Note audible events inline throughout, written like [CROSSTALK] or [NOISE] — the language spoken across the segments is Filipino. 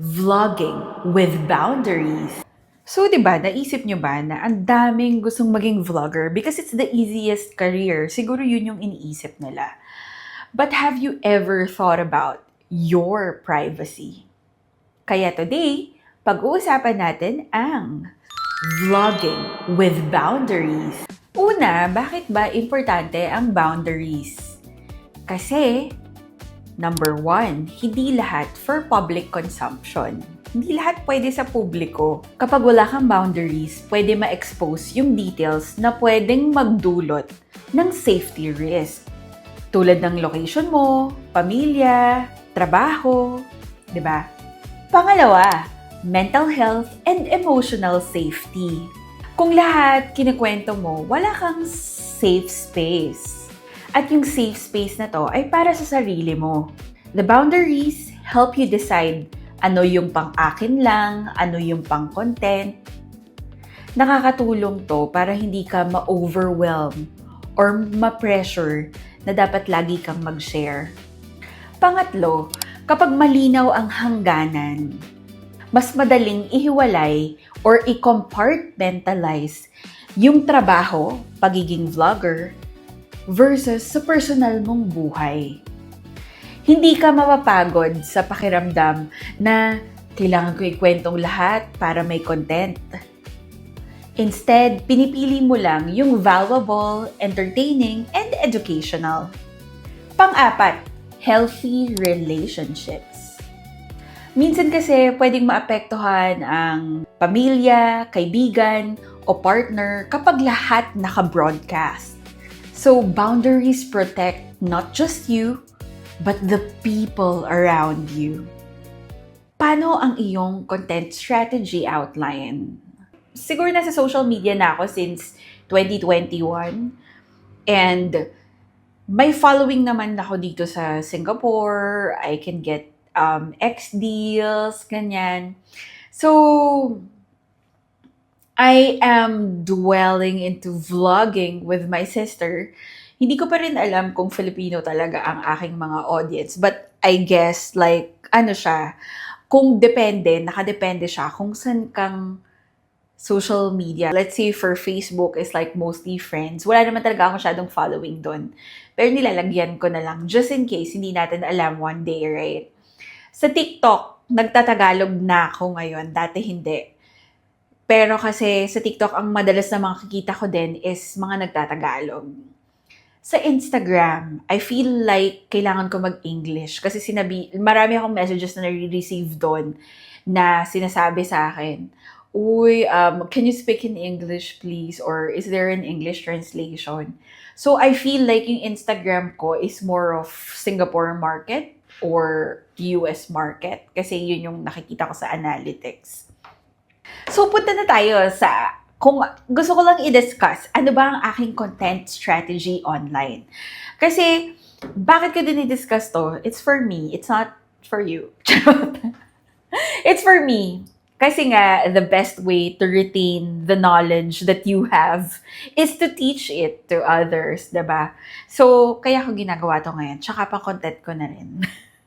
vlogging with boundaries. So, di ba, naisip nyo ba na ang daming gustong maging vlogger because it's the easiest career? Siguro yun yung iniisip nila. But have you ever thought about your privacy? Kaya today, pag-uusapan natin ang vlogging with boundaries. Una, bakit ba importante ang boundaries? Kasi, number one, hindi lahat for public consumption. Hindi lahat pwede sa publiko. Kapag wala kang boundaries, pwede ma-expose yung details na pwedeng magdulot ng safety risk. Tulad ng location mo, pamilya, trabaho, di ba? Pangalawa, mental health and emotional safety. Kung lahat kinikwento mo, wala kang safe space. At yung safe space na to ay para sa sarili mo. The boundaries help you decide ano yung pang-akin lang, ano yung pang-content. Nakakatulong to para hindi ka ma-overwhelm or ma-pressure na dapat lagi kang mag-share. Pangatlo, kapag malinaw ang hangganan, mas madaling ihiwalay or i-compartmentalize yung trabaho, pagiging vlogger, versus sa personal mong buhay. Hindi ka mapapagod sa pakiramdam na kailangan ko ikwentong lahat para may content. Instead, pinipili mo lang yung valuable, entertaining, and educational. Pang-apat, healthy relationships. Minsan kasi pwedeng maapektuhan ang pamilya, kaibigan, o partner kapag lahat naka-broadcast. So, boundaries protect not just you, but the people around you. Paano ang iyong content strategy outline? Siguro nasa social media na ako since 2021. And may following naman ako dito sa Singapore. I can get um, X deals, ganyan. So, I am dwelling into vlogging with my sister. Hindi ko pa rin alam kung Filipino talaga ang aking mga audience. But I guess, like, ano siya, kung depende, nakadepende siya kung saan kang social media. Let's say for Facebook is like mostly friends. Wala naman talaga ako masyadong following doon. Pero nilalagyan ko na lang just in case hindi natin alam one day, right? Sa TikTok, nagtatagalog na ako ngayon. Dati hindi. Pero kasi sa TikTok, ang madalas na makikita ko din is mga nagtatagalog. Sa Instagram, I feel like kailangan ko mag-English. Kasi sinabi, marami akong messages na nare-receive doon na sinasabi sa akin, Uy, um, can you speak in English please? Or is there an English translation? So I feel like yung Instagram ko is more of Singapore market or US market. Kasi yun yung nakikita ko sa analytics. So, punta na tayo sa, kung gusto ko lang i-discuss, ano ba ang aking content strategy online? Kasi, bakit ko din i-discuss to? It's for me. It's not for you. [LAUGHS] It's for me. Kasi nga, the best way to retain the knowledge that you have is to teach it to others, ba? So, kaya ko ginagawa to ngayon. Tsaka pa content ko na rin.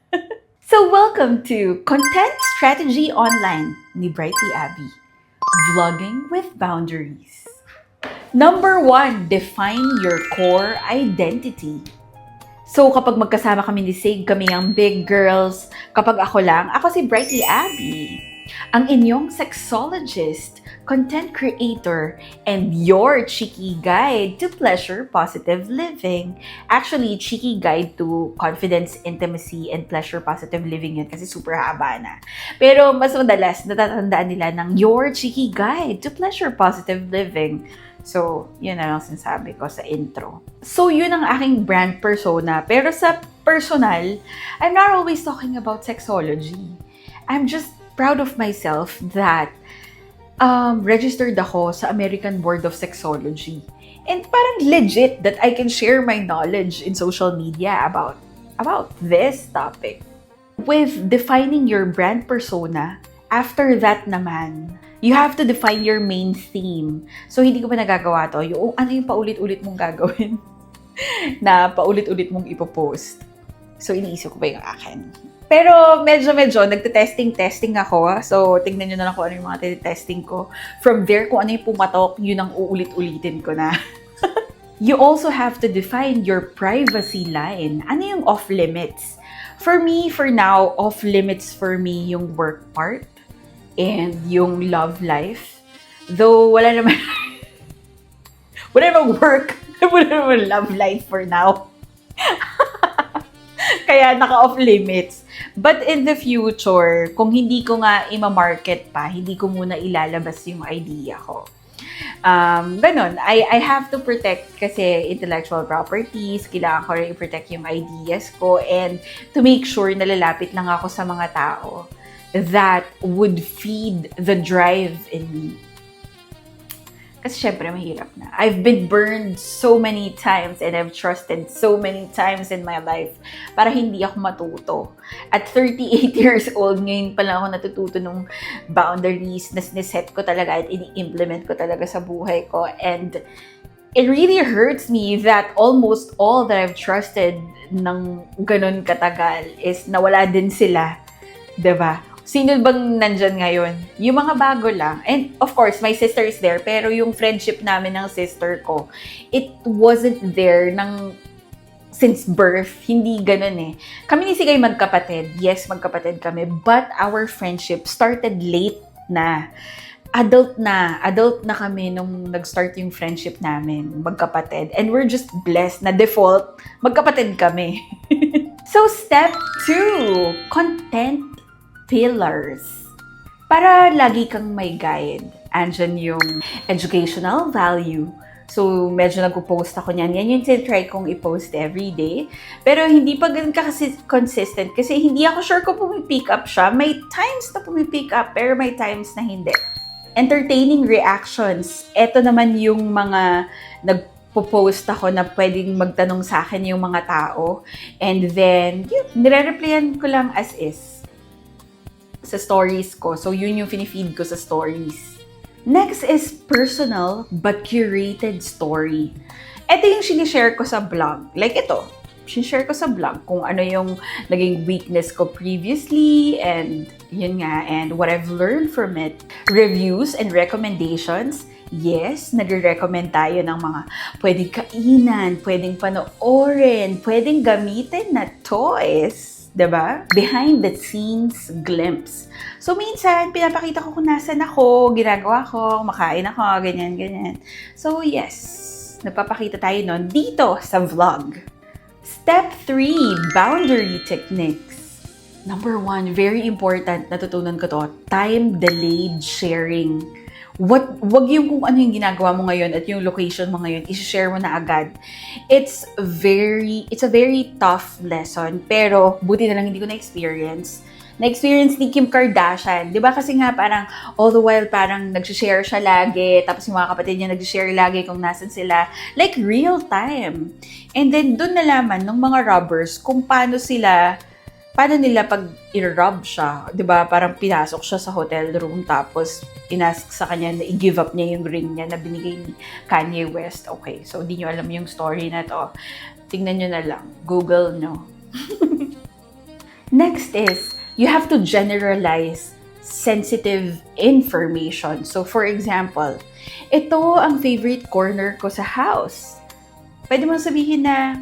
[LAUGHS] so, welcome to Content Strategy Online ni Brighty Abby. Vlogging with Boundaries. Number one, define your core identity. So, kapag magkasama kami ni Sig, kami ang big girls. Kapag ako lang, ako si Brighty Abby. Ang inyong sexologist, content creator, and your cheeky guide to pleasure positive living. Actually, cheeky guide to confidence, intimacy, and pleasure positive living yun kasi super haba na. Pero mas madalas, natatandaan nila ng your cheeky guide to pleasure positive living. So, yun na lang sinasabi ko sa intro. So, yun ang aking brand persona. Pero sa personal, I'm not always talking about sexology. I'm just proud of myself that um, registered ako sa American Board of Sexology. And parang legit that I can share my knowledge in social media about about this topic. With defining your brand persona, after that naman, you have to define your main theme. So, hindi ko pa nagagawa to. Yung ano yung paulit-ulit mong gagawin [LAUGHS] na paulit-ulit mong ipopost. So, iniisip ko ba yung akin? Pero medyo-medyo, nagte-testing-testing ako. So, tingnan nyo na lang kung ano yung mga testing ko. From there, kung ano yung pumatok, yun ang uulit-ulitin ko na. [LAUGHS] you also have to define your privacy line. Ano yung off-limits? For me, for now, off-limits for me yung work part and yung love life. Though, wala naman, [LAUGHS] wala naman work, [LAUGHS] wala naman love life for now. Kaya naka-off limits. But in the future, kung hindi ko nga ima-market pa, hindi ko muna ilalabas yung idea ko. Um, ganun, I, I have to protect kasi intellectual properties, kailangan ko rin i-protect yung ideas ko and to make sure na lang ako sa mga tao that would feed the drive in me. Kasi syempre, mahirap na. I've been burned so many times and I've trusted so many times in my life para hindi ako matuto. At 38 [LAUGHS] years old, ngayon pa lang ako natututo ng boundaries na sineset ko talaga at ini-implement ko talaga sa buhay ko. And it really hurts me that almost all that I've trusted ng ganun katagal is nawala din sila. ba? Sino bang nandyan ngayon? Yung mga bago lang. And of course, my sister is there, pero yung friendship namin ng sister ko, it wasn't there ng since birth. Hindi ganun eh. Kami ni Sigay magkapatid. Yes, magkapatid kami. But our friendship started late na. Adult na. Adult na kami nung nag-start yung friendship namin, magkapatid. And we're just blessed na default, magkapatid kami. [LAUGHS] so, step two, content pillars. Para lagi kang may guide, andyan yung educational value. So, medyo nagpo-post ako niyan. Yan yung try kong i-post every day. Pero hindi pa ganun ka kasi consistent kasi hindi ako sure kung pumipick up siya. May times na pumipick up, pero may times na hindi. Entertaining reactions. Ito naman yung mga nagpo-post ako na pwedeng magtanong sa akin yung mga tao. And then, yun, nire-replyan ko lang as is sa stories ko. So, yun yung finifeed ko sa stories. Next is personal but curated story. Ito yung sinishare ko sa blog. Like ito, sinishare ko sa blog kung ano yung naging weakness ko previously and yun nga, and what I've learned from it. Reviews and recommendations. Yes, nagre-recommend tayo ng mga pwedeng kainan, pwedeng panoorin, pwedeng gamitin na toys 'di ba? Behind the scenes glimpse. So minsan pinapakita ko kung nasaan ako, ginagawa ko, makain ako, ganyan ganyan. So yes, nagpapakita tayo nun dito sa vlog. Step 3, boundary techniques. Number one, very important, natutunan ko to, time-delayed sharing what, wag yung kung ano yung ginagawa mo ngayon at yung location mo ngayon, i-share mo na agad. It's very, it's a very tough lesson, pero buti na lang hindi ko na-experience. Na-experience ni Kim Kardashian. Di ba kasi nga parang all the while parang nag-share siya lagi, tapos yung mga kapatid niya nag-share lagi kung nasan sila. Like real time. And then doon nalaman ng mga robbers kung paano sila paano nila pag i-rob siya, 'di ba? Parang pinasok siya sa hotel room tapos inask sa kanya na i-give up niya yung ring niya na binigay ni Kanye West. Okay, so di niyo alam yung story na to. Tingnan niyo na lang. Google no. [LAUGHS] Next is, you have to generalize sensitive information. So for example, ito ang favorite corner ko sa house. Pwede mo sabihin na,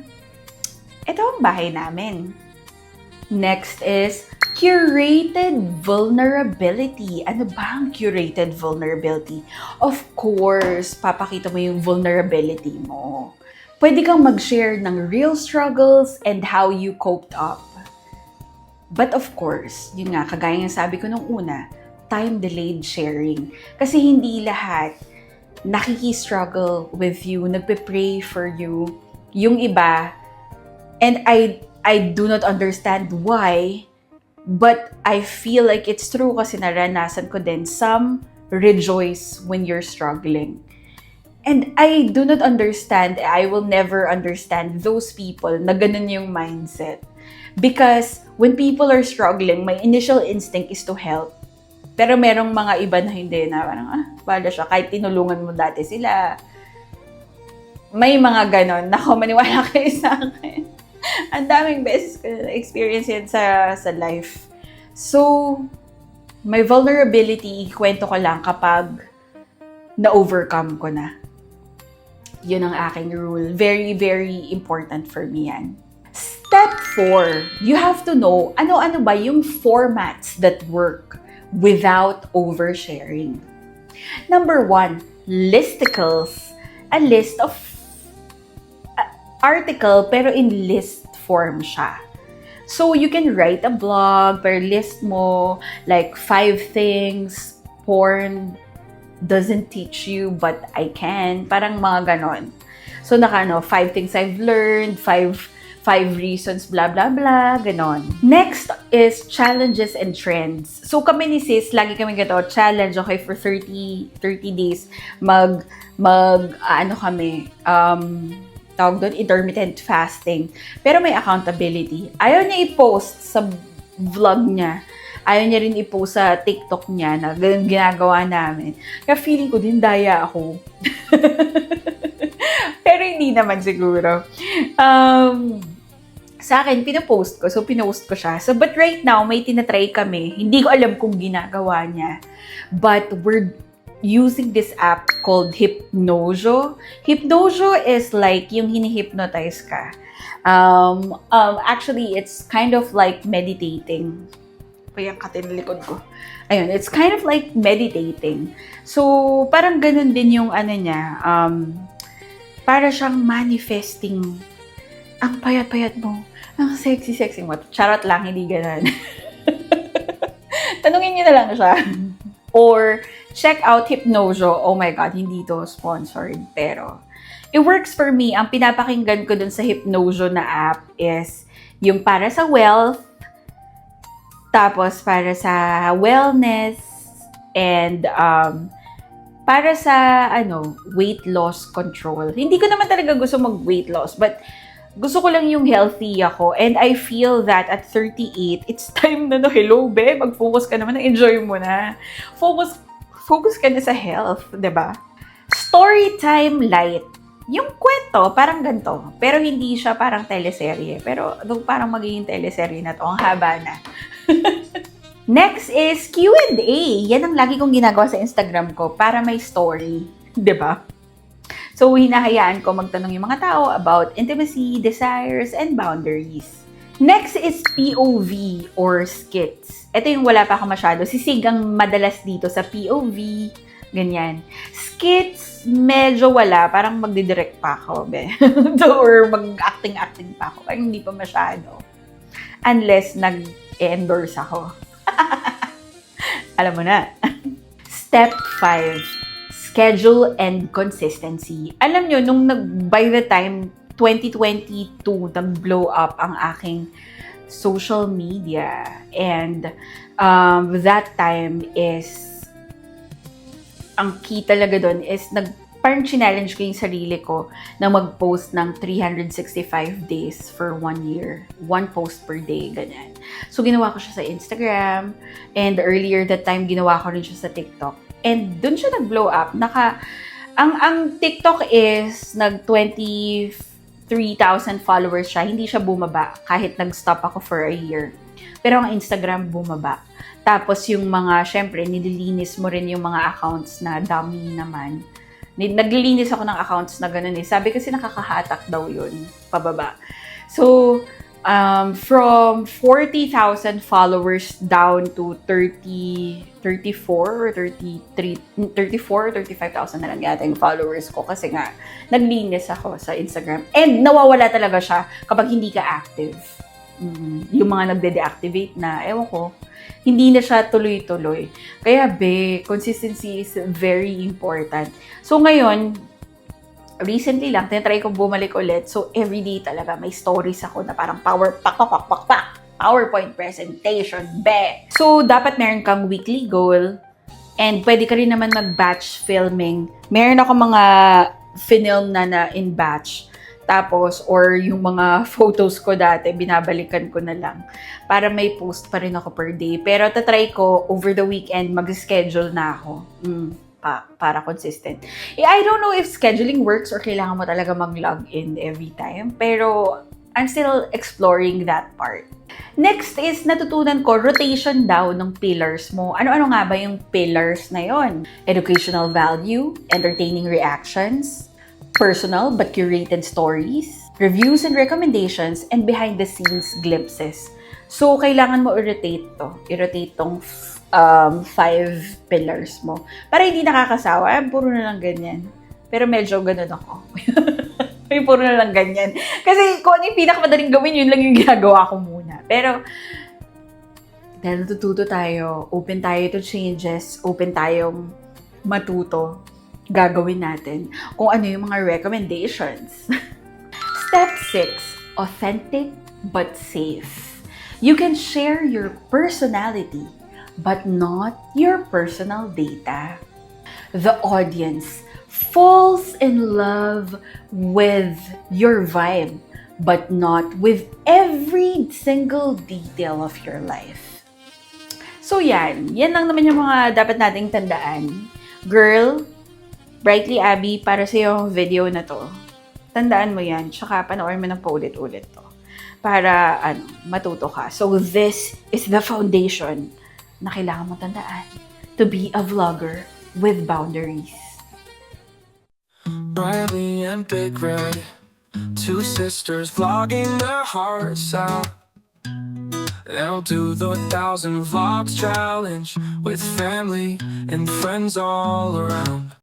ito ang bahay namin Next is curated vulnerability. Ano ba ang curated vulnerability? Of course, papakita mo yung vulnerability mo. Pwede kang mag-share ng real struggles and how you coped up. But of course, yun nga, kagaya ng sabi ko nung una, time-delayed sharing. Kasi hindi lahat nakiki-struggle with you, nagpe-pray for you. Yung iba, and I I do not understand why, but I feel like it's true kasi naranasan ko din. Some rejoice when you're struggling. And I do not understand, I will never understand those people na ganun yung mindset. Because when people are struggling, my initial instinct is to help. Pero merong mga iba na hindi na parang, ah, bala siya, kahit tinulungan mo dati sila. May mga ganon. Nako, [LAUGHS] maniwala kayo sa akin [LAUGHS] Ang daming beses ko na experience yan sa, sa life. So, may vulnerability, kwento ko lang kapag na-overcome ko na. Yun ang aking rule. Very, very important for me yan. Step 4, you have to know ano-ano ba yung formats that work without oversharing. Number one, listicles. A list of article pero in list form siya. So, you can write a blog per list mo, like five things porn doesn't teach you but I can. Parang mga ganon. So, naka ano, five things I've learned, five five reasons, blah, blah, blah, ganon. Next is challenges and trends. So, kami ni sis, lagi kami gato, challenge, okay, for 30, 30 days, mag, mag, ah, ano kami, um, tawag doon, intermittent fasting. Pero may accountability. Ayaw niya i-post sa vlog niya. Ayaw niya rin i-post sa TikTok niya na ganun ginagawa namin. Kaya feeling ko din daya ako. [LAUGHS] Pero hindi naman siguro. Um, sa akin, pinopost ko. So, pinost ko siya. So, but right now, may tinatry kami. Hindi ko alam kung ginagawa niya. But we're using this app called Hypnojo. Hypnojo is like yung hinihypnotize ka. Um, um, actually, it's kind of like meditating. Kaya katin likod ko. Ayun, it's kind of like meditating. So, parang ganun din yung ano niya. Um, para siyang manifesting ang payat-payat mo. Ang sexy-sexy mo. Charot lang, hindi ganun. [LAUGHS] Tanungin niyo na lang siya. Or, check out Hypnojo. Oh my God, hindi to sponsored. Pero, it works for me. Ang pinapakinggan ko dun sa Hypnojo na app is yung para sa wealth, tapos para sa wellness, and um, para sa ano weight loss control. Hindi ko naman talaga gusto mag weight loss, but gusto ko lang yung healthy ako. And I feel that at 38, it's [LAUGHS] time na no, hello, be, mag-focus ka naman, enjoy mo na. Focus, focus ka na sa health, ba? Story time light. Yung kwento, parang ganito. Pero hindi siya parang teleserye. Pero nung parang magiging teleserye na to, ang haba na. [LAUGHS] Next is Q&A. Yan ang lagi kong ginagawa sa Instagram ko para may story. ba? So, hinahayaan ko magtanong yung mga tao about intimacy, desires, and boundaries. Next is POV or skits. Ito yung wala pa ako masyado. Sisigang madalas dito sa POV. Ganyan. Skits, medyo wala. Parang magdidirect pa ako, be. [LAUGHS] or mag-acting-acting pa ako. Parang hindi pa masyado. Unless nag-endorse ako. [LAUGHS] Alam mo na. Step 5 schedule and consistency. Alam nyo, nung nag, by the time 2022, nag-blow up ang aking social media. And um, that time is, ang key talaga doon is, nag, parang challenge ko yung sarili ko na mag-post ng 365 days for one year. One post per day, ganyan. So, ginawa ko siya sa Instagram. And earlier that time, ginawa ko rin siya sa TikTok. And dun siya nag-blow up. Naka, ang, ang TikTok is nag 23,000 followers siya. Hindi siya bumaba kahit nag-stop ako for a year. Pero ang Instagram bumaba. Tapos yung mga, syempre, nililinis mo rin yung mga accounts na dummy naman. Naglilinis ako ng accounts na ganun eh. Sabi kasi nakakahatak daw yun, pababa. So, um, from 40,000 followers down to 30, 34 or 33, 34 or 35,000 na lang yata yung followers ko kasi nga naglinis ako sa Instagram. And nawawala talaga siya kapag hindi ka active. Mm, yung mga nagde-deactivate na, ewan ko, hindi na siya tuloy-tuloy. Kaya be, consistency is very important. So ngayon, recently lang, tinatry ko bumalik ulit. So, everyday talaga may stories ako na parang power, pak, pak, pak, pak, pak, PowerPoint presentation, be. So, dapat meron kang weekly goal and pwede ka rin naman mag-batch filming. Meron ako mga film na na in batch. Tapos, or yung mga [LAUGHS] photos ko dati, binabalikan ko na lang. Para may post pa rin ako per day. Pero tatry ko, over the weekend, mag-schedule na ako. Mm pa, para consistent. Eh, I don't know if scheduling works or kailangan mo talaga mag-log in every time. Pero I'm still exploring that part. Next is, natutunan ko, rotation daw ng pillars mo. Ano-ano nga ba yung pillars na yon? Educational value, entertaining reactions, personal but curated stories, reviews and recommendations, and behind-the-scenes glimpses. So, kailangan mo i-rotate to. I-rotate tong um, five pillars mo. Para hindi nakakasawa. Ah, puro na lang ganyan. Pero medyo ganun ako. [LAUGHS] May puro na lang ganyan. Kasi kung ano yung pinakamadaling gawin, yun lang yung ginagawa ko muna. Pero, dahil natututo tayo, open tayo to changes, open tayong matuto, gagawin natin kung ano yung mga recommendations. [LAUGHS] Step 6. Authentic but safe. You can share your personality but not your personal data. The audience falls in love with your vibe but not with every single detail of your life. So yan, yan lang naman yung mga dapat nating tandaan. Girl, Brightly Abby, para sa yung video na to, tandaan mo yan, tsaka panoorin mo ng paulit-ulit to. Para, ano, matuto ka. So, this is the foundation na kailangan mo tandaan to be a vlogger with boundaries. Riley and Big Red, two sisters vlogging their hearts out. They'll do the thousand vlogs challenge with family and friends all around.